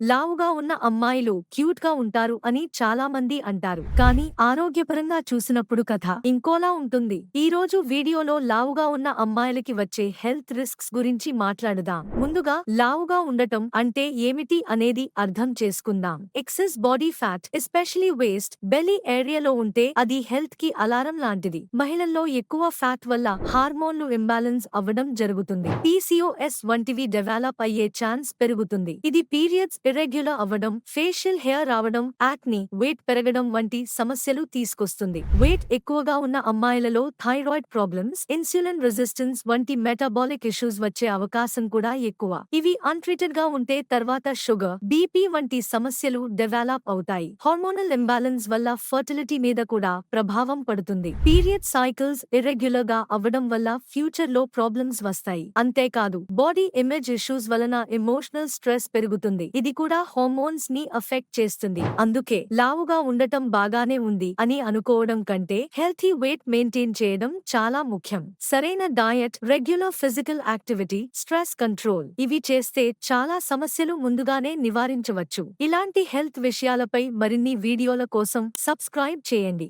లావుగా ఉన్న అమ్మాయిలు క్యూట్గా ఉంటారు అని చాలా మంది అంటారు. కానీ ఆరోగ్యపరంగా చూసినప్పుడు కథ ఇంకోలా ఉంటుంది. ఈ రోజు వీడియోలో లావుగా ఉన్న అమ్మాయిలకి వచ్చే హెల్త్ రిస్క్స్ గురించి మాట్లాడుదాం. ముందుగా లావుగా ఉండటం అంటే ఏమిటి అనేది అర్థం చేసుకుందాం. Excess body fat especially waist belly ఏరియాలో ఉంటే అది హెల్త్కి అలారం లాంటిది. మహిళల్లో ఎక్కువ ఫ్యాట్ వల్ల హార్మోన్లు ఇంబ్యాలెన్స్ అవ్వడం జరుగుతుంది. పీసీఓఎస్ వంటివి డెవలప్ అయ్యే ఛాన్స్ పెరుగుతుంది. ఇది పీరియడ్స్ ఇర్రెగ్యులర్ అవ్వడం ఫేషియల్ హెయిర్ రావడం యాక్ని వెయిట్ పెరగడం వంటి సమస్యలు తీసుకొస్తుంది. వెయిట్ ఎక్కువగా ఉన్న అమ్మాయిలలో థైరాయిడ్ ప్రాబ్లమ్స్ ఇన్సులిన్ రెసిస్టెన్స్ వంటి మెటాబాలిక్ ఇష్యూస్ వచ్చే అవకాశం కూడా ఎక్కువ. ఇవి అన్ట్రీటెడ్గా ఉంటే తర్వాత షుగర్ బీపీ వంటి సమస్యలు డెవలప్ అవుతాయి. హార్మోనల్ ఇంబ్యాలెన్స్ వల్ల ఫర్టిలిటీ మీద కూడా ప్రభావం పడుతుంది. పీరియడ్ సైకిల్స్ ఇర్రెగ్యులర్గా అవ్వడం వల్ల ఫ్యూచర్లో ప్రాబ్లమ్స్ వస్తాయి. అంతేకాదు బాడీ ఇమేజ్ ఇష్యూస్ వలన ఎమోషనల్ స్ట్రెస్ పెరుగుతుంది. ఇది కూడా హార్మోన్స్ని అఫెక్ట్ చేస్తుంది. అందుకే లావుగా ఉండటం బాగానే ఉంది అని అనుకోవడం కంటే హెల్తీ వెయిట్ మెయింటైన్ చేయడం చాలా ముఖ్యం. సరైన diet regular physical activity stress control ఇవి చేస్తే చాలా సమస్యలు ముందుగానే నివారించవచ్చు. ఇలాంటి హెల్త్ విషయాలపై మరిన్ని వీడియోల కోసం సబ్స్క్రైబ్ చేయండి.